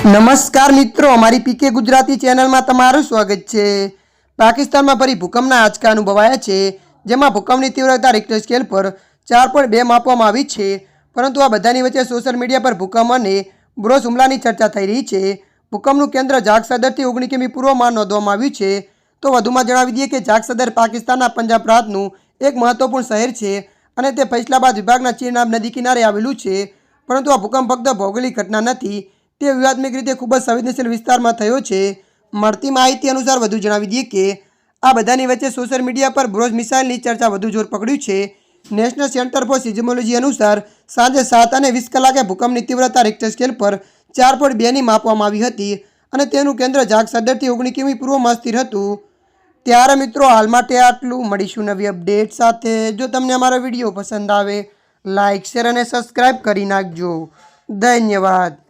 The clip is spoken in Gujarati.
નમસ્કાર મિત્રો, અમારી પીકે ગુજરાતી ચેનલમાં તમારું સ્વાગત છે. પાકિસ્તાનમાં ફરી ભૂકંપના આંચકા અનુભવાયા છે, જેમાં ભૂકંપની તીવ્રતા રિક્ટર સ્કેલ પર ચાર પોઈન્ટ બે માપવામાં આવી છે. પરંતુ આ બધાની વચ્ચે સોશિયલ મીડિયા પર ભૂકંપ અને બ્રોસ હુમલાની ચર્ચા થઈ રહી છે. ભૂકંપનું કેન્દ્ર જાગ સદરથી ઓગણીસ કિમી પૂર્વમાં નોંધવામાં આવ્યું છે. તો વધુમાં જણાવી દઈએ કે જાગ સદર પાકિસ્તાનના પંજાબ પ્રાંતનું એક મહત્વપૂર્ણ શહેર છે અને તે ફૈસલાબાદ વિભાગના ચીરનામ નદી કિનારે આવેલું છે. પરંતુ આ ભૂકંપ ફક્ત ભૌગોલિક ઘટના નથી તે વિવાદમિક રીતે ખૂબ જ સંવેદનશીલ વિસ્તારમાં થયો છે. મળતી માહિતી અનુસાર વધુ જણાવી દઈએ કે, આ બધાની વચ્ચે સોશિયલ મીડિયા પર બ્રોઝ મિસાઇલની ચર્ચા વધુ જોર પકડ્યું છે. નેશનલ સેન્ટર ફોર સિઝમોલોજી અનુસાર સાંજે સાત અને વીસ કલાકે ભૂકંપની તીવ્રતા રિક્ટર સ્કેલ પર ચાર પોઈન્ટ બેની માપવામાં આવી હતી અને તેનું કેન્દ્ર ઝાક સદરથી ઓગણીસ કિમી પૂર્વમાં સ્થિર હતું. ત્યારે મિત્રો હાલ માટે આટલું. મળીશું નવી અપડેટ સાથે. જો તમને અમારો વીડિયો પસંદ આવે લાઇક શેર અને સબસ્ક્રાઈબ કરી નાખજો. ધન્યવાદ.